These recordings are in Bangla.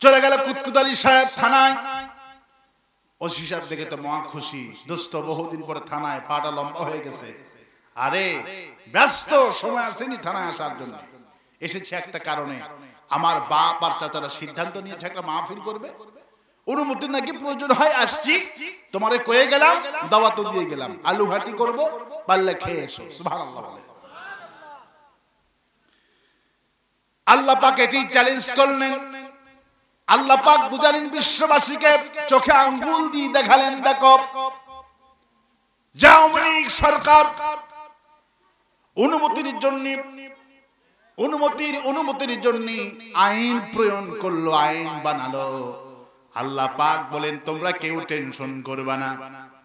চলে গেল কুতকুতালি সাহেব থানায়। ওসি সাহেব দেখে তো মহা খুশি। দোস্ত, বহুদিন পরে থানায়, পাটা লম্বা হয়ে গেছে। আরে, ব্যস্ত সময় আসেনি থানায় আসার জন্য। এসেছে একটা কারণে। আমার বাপ আর চাচারা সিদ্ধান্ত নিয়েছে একটা মাহফিল করবে। অনুমতি নাকি প্রয়োজন হয়, আসছি। তোমারে কয়ে গেলাম, দাওয়াত দিয়ে গেলাম। আলু ভাটি করব, পারলে খেয়ে এসো। সুবহানাল্লাহ আল্লাহ পাক এটি চ্যালেঞ্জ করলেন। আল্লাহ পাক বুঝালেন বিশ্ববাসীকে, চোখে আঙ্গুল দিয়ে দেখালেন, দেখো। সরকার। অনুমতির জন্য, অনুমতির অনুমতির জন্য আইন প্রয়োগ করল, আইন বানালো। আল্লাহ পাক বলেন, তোমরা কেউ টেনশন করবে না।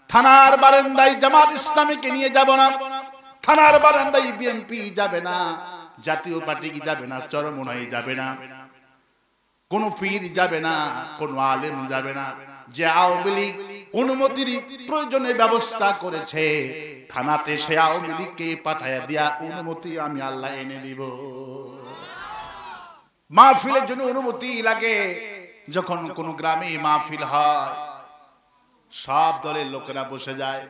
থানার বারান্দায় জামাত ইসলামীকে নিয়ে যাব না। থানার বারান্দায় বিএনপি যাবে না। জাতীয় পার্টি কি যাবে না, চরমনাই যাবে না। কোন পীর যাবে না, কোন আলেম যাবে না। যে আওয়ামী লীগ অনুমতির প্রয়োজনে ব্যবস্থা করেছে, থানাতে সে আওয়ামী লীগকে পাঠাইয়া দিয়া অনুমতি আমি আল্লাহ এনে দিব। মাহফিলের জন্য অনুমতি লাগে, যখন কোন গ্রামে মাহফিল হয়, সব দলের লোকেরা বসে যায়।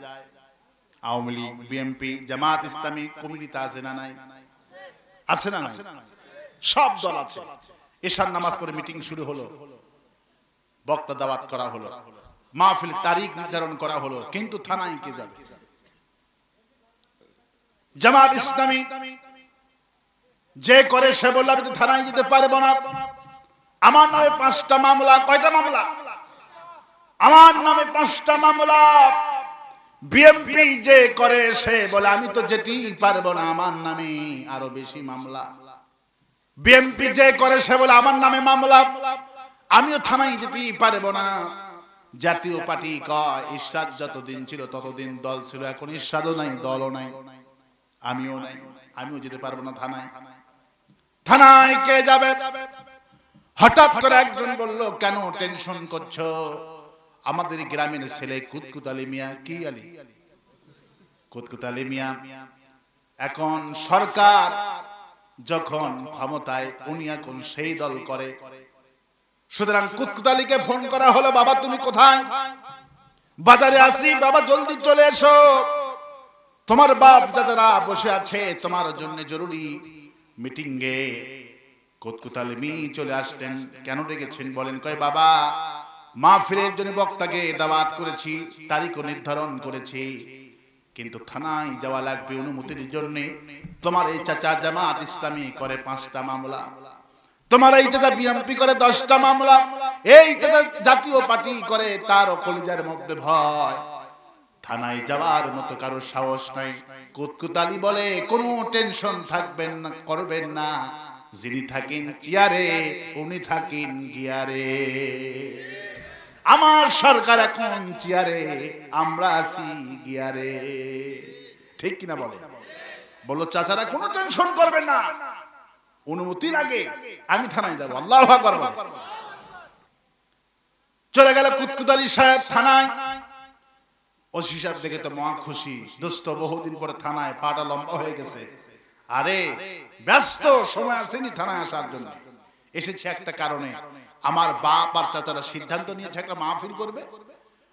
আওয়ামী লীগ, বিএনপি, জামাত ইসলামী, কমিটিতে আছে না নাই? আছে না নাই? সব দল আছে। এশার নামাজ পড়ে মিটিং শুরু হলো। বক্তা দাওয়াত করা হলো। মাহফিল তারিখ নির্ধারণ করা হলো, কিন্তু থানায় কে যাবে? জামাত ইসলামী, যে করে সে বলল, আমি থানায় যেতে পারব না। আমার নামে পাঁচটা মামলা, কয়টা মামলা? আমার নামে পাঁচটা মামলা। বিএমপি যে করে সে বলে, আমি তো যেতেই পারব না, আমার নামে আরও বেশি মামলা। বিএমপি যে করে সে বলে, আমার নামে মামলা। আমিও থানায় যেতেই পারব না। জাতীয় পার্টি কয় ঈশ্বাদ যতদিন ছিল ততদিন দল ছিল, এখন ঈশ্বাদও নাই, দলও নাই। আমিও নাই, আমিও যেতে পারব না থানায়। থানায় কে যাবে? হঠাৎ করে একজন বলল, কেন টেনশন করছ? আমাদের গ্রামের ছেলে কুতকুত আলী মিয়া কি আলী? কুতকুত আলী মিয়া এখন সরকার যখন ক্ষমতায় উনি এখন সেই দল করে। সুতরাং কুতকুত আলীকে ফোন করা হলো, বাবা, তুমি কোথায়? বাজারে আসি বাবা, জলদি চলে এসো। তোমার বাপ যারা বসে আছে, তোমার জন্য জরুরি মিটিং এ কুতকুত আলী চলে আসতেন। কেন ডেকেছেন? বলেন, কয়, বাবা, মাহফিলের জন্য বক্তাকে দাওয়াত করেছি, তারিখও নির্ধারণ করেছি। কিন্তু থানায় যাওয়া লাগবে অনুমতির জন্য। তোমার এই চাচা জামাত ইসলামী করে পাঁচটা মামলা। তোমার এই চাচা করে দশটা মামলা। এই চাচা জাতীয় পার্টি করে তার কলিজার মধ্যে ভয়। থানায় যাওয়ার মতো কারও সাহস নাই। কুতকুতালি বলে, কোনো টেনশন থাকবেন না, করবেন না। যিনি থাকেন চেয়ারে, উনি থাকেন গিয়ারে। আমার সরকার এখন চেয়ারে, আমরা আছি গিয়ারে। ঠিক কিনা বলে? বলল চাচারা, কোনো টেনশন করবেন না। অনুমতি লাগে আমি থানায় যাব। আল্লাহ বলো। চলে গেল কুতকুতালি সাহেব থানায়। ওসি সাহেব দেখে তো মহা খুশি। দোস্ত, বহুদিন পরে থানায়, পাটা লম্বা হয়ে গেছে। আরে, ব্যস্ত, সময় আসেনি থানায় আসার জন্য। এসেছে একটা কারণে। আমার বাপ আর চাচারা সিদ্ধান্ত নিয়েছে একটা মাহফিল করবে।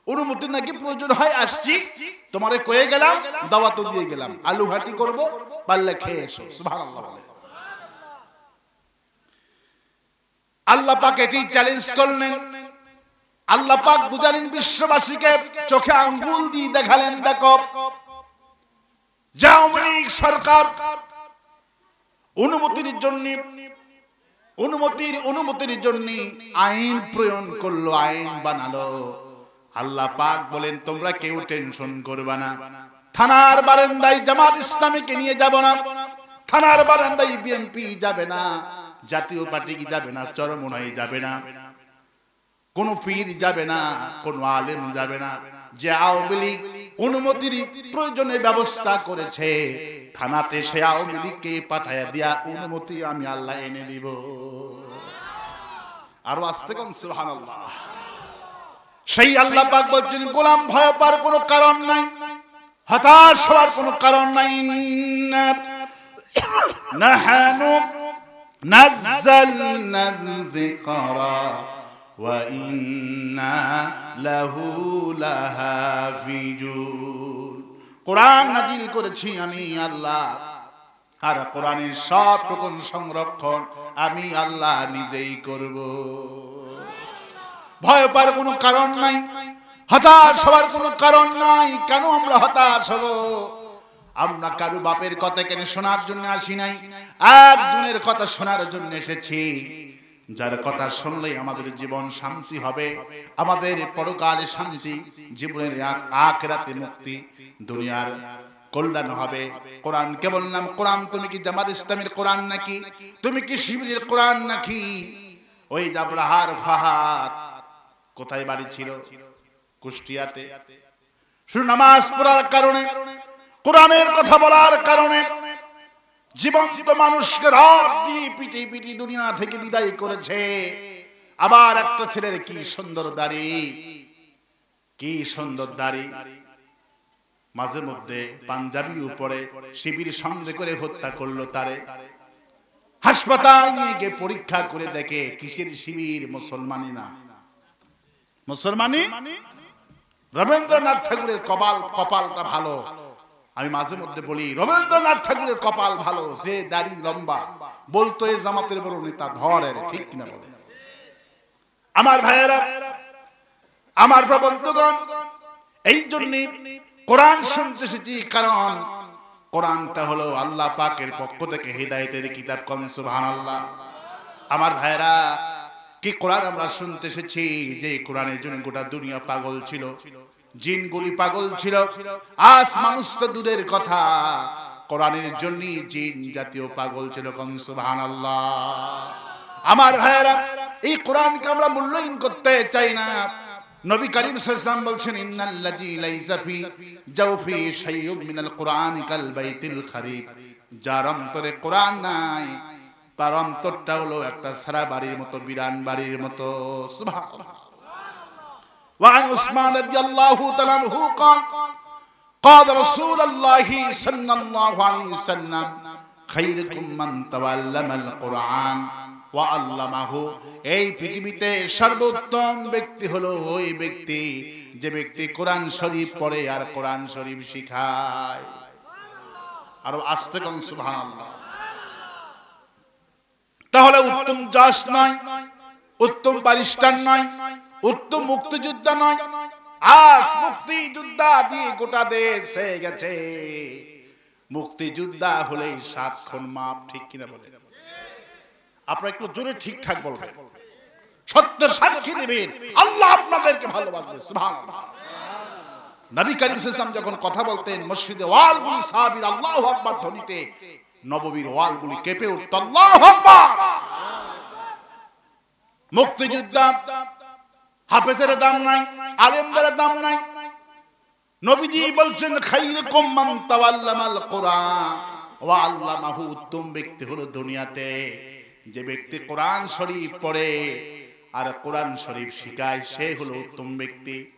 অনুমতি নাকি প্রয়োজন হয়? আসছি। তোমারে কয়ে গেলাম, দাওয়াত দিয়ে গেলাম। আলু ভাটি করব, পারলে খেয়ে এসো। আল্লাহ পাক এটি চ্যালেঞ্জ করলেন। আল্লাহ পাক বুঝালেন, বিশ্ববাসীকে চোখে আঙ্গুল দিয়ে দেখালেন, দেখো। জাউমনি সরকার অনুমতির জন্য অনুমতির অনুমতির জন্য আইন প্রয়োগ করল, আইন বানালো। আল্লাহ পাক বলেন, তোমরা কেউ টেনশন করবে না। থানার বারান্দায় জামাত ইসলামীকে নিয়ে যাব না। থানার বারান্দায় বিএনপি যাবে না, জাতীয় পার্টি কি যাবে না চরমনাই যাবে না। কোন পীর যাবে না, কোন আলেম যাবে না। যে আওয়ামী লীগ অনুমতির প্রয়োজনে ব্যবস্থা করেছে, থানাতে সে আওয়ামী লীগকে পাঠাইয়া দিয়া অনুমতি আমি আল্লাহ এনে দিব। আরও আসতে কোন, সুবহানাল্লাহ। সেই আল্লাহ পাক বলছেন, গোলাম ভয় পার কোনো কারণ নাই, হতাশ হওয়ার কোনো কারণ নাই। নাহানু নাযালনা যিকরা وإنا له لحافظون কোরআন নাজিল করেছি আমি আল্লাহ আর কোরআনের সব রকম সংরক্ষণ আমি আল্লাহ নিজেই করব ভয় পাওয়ার কোনো কারণ নাই হতাশ হওয়ার কোনো কারণ নাই কেন আমরা হতাশ হব আমরা কারু বাপের কথা কেন শোনার জন্য আসি নাই একজনের কথা শোনার জন্য এসেছি যার কথা শুনলেই আমাদের জীবন শান্তি হবে, আমাদের পরকালে শান্তি, জীবনের আখরাতে মুক্তি, দুনিয়ার কল্যাণ হবে। কোরআন কে বললাম কোরআন, তুমি কি জামাত ইসলামের কোরআন নাকি? তুমি কি শিবিরের কোরআন নাকি? ওই জাবরাহার ফাহাদ, কোথায় বাড়ি ছিল? কুষ্টিয়াতে। শুধু নামাজ পড়ার কারণে, কোরআনের কথা বলার কারণে জীবন্ত মানুষকে রড দিয়ে পিটি পিটি দুনিয়া থেকে বিদায় করেছে। আবার একটা ছেলের কি সুন্দর দাড়ি? কি সুন্দর দাড়ি? মাঝে মধ্যে পাঞ্জাবি উপরে শিবির সঙ্গে করে হত্যা করল তারে। হাসপাতাল নিয়ে গিয়ে পরীক্ষা করে দেখে কিসের শিবির? মুসলমানি না। মুসলমানি? রবীন্দ্রনাথ ঠাকুরের কপাল, কপালটা ভালো। আমি মাঝে মধ্যে বলি, রবীন্দ্রনাথ ঠাকুরের কপাল ভালো যে দাড়ি লম্বা। বলতো এই জামাতের বড় নেতা ধরের ঠিক কিনা বলে। আমার ভাইয়েরা, আমার প্রবন্ধগণ, এই জন্য কোরআন শুনতে এসেছি কারণ কোরআনটা হলো আল্লাহ পাকের পক্ষ থেকে হৃদায়তের কিতাব কন, সুবহানাল্লাহ। আমার ভাইয়েরা, কি কোরআন আমরা শুনতে এসেছি? যে কোরআনের জন্য গোটা দুনিয়া পাগল ছিল। জিনগুলি পাগল ছিল। আজ মানুষ তো দূরের কথা। কোরআনের জন্য জিন জাতীয় পাগল ছিল কন সুবহানাল্লাহ। আমার ভাইয়েরা, এই কোরআনকে আমরা মূল্যায়ন করতে চাই না। নবী করিম সাল্লাল্লাহু বলছেন ফি জাওফি মিনাল কোরআন কাল বাইতিল খারিব। যার অন্তরে কোরআন নাই, তার অন্তরটা হলো একটা সারা বাড়ির মতো, বিরান বাড়ির মতো। সুবহানাল্লাহ। وعن عثمان رضي الله تعالى عنه قال قال رسول الله صلى الله عليه وسلم خيركم من تعلم القرآن ওয়াল্লামাহু এই পৃথিবীতে সর্বোত্তম ব্যক্তি হলো ওই ব্যক্তি যে ব্যক্তি কোরআন শরীফ পড়ে আর কোরআন শরীফ শিখায় আর আস্তে কম সুবহানাল্লাহ তাহলে উত্তম জাস নয় উত্তম বারিস্টার নয় উত্তম মুক্তিযোদ্ধা নয় আজ মুক্তিযোদ্ধা দিয়ে গোটা দেশ হয়ে গেছে। মুক্তিযোদ্ধা হলেই সাতক্ষণ মাপ ঠিক কিনা বলে? আপনারা একটু জোরে ঠিকঠাক বলবেন। সত্যের সাক্ষী দেবেন আল্লাহ আপনাদেরকে ভালোবাসবে নবী করিম সাল্লাল্লাহু যখন কথা বলতেন, মসজিদে ওয়ালগুলি সাহাবীর আল্লাহু আকবার ধ্বনিতে, নববীর ওয়ালগুলি কেঁপে উঠত, আল্লাহু আকবার। মুক্তিযোদ্ধা হাফেজের দাম নাই, আলেমদের দাম নাই। নবীজি বলছেন, খাইরুকুম মান তাওয়াল্লামাল কোরআন। ওয়া আল্লামাহু, উত্তম ব্যক্তি হলো দুনিয়াতে। যে ব্যক্তি কোরআন শরীফ পড়ে আর কোরআন শরীফ শিখায়, সে হলো উত্তম ব্যক্তি।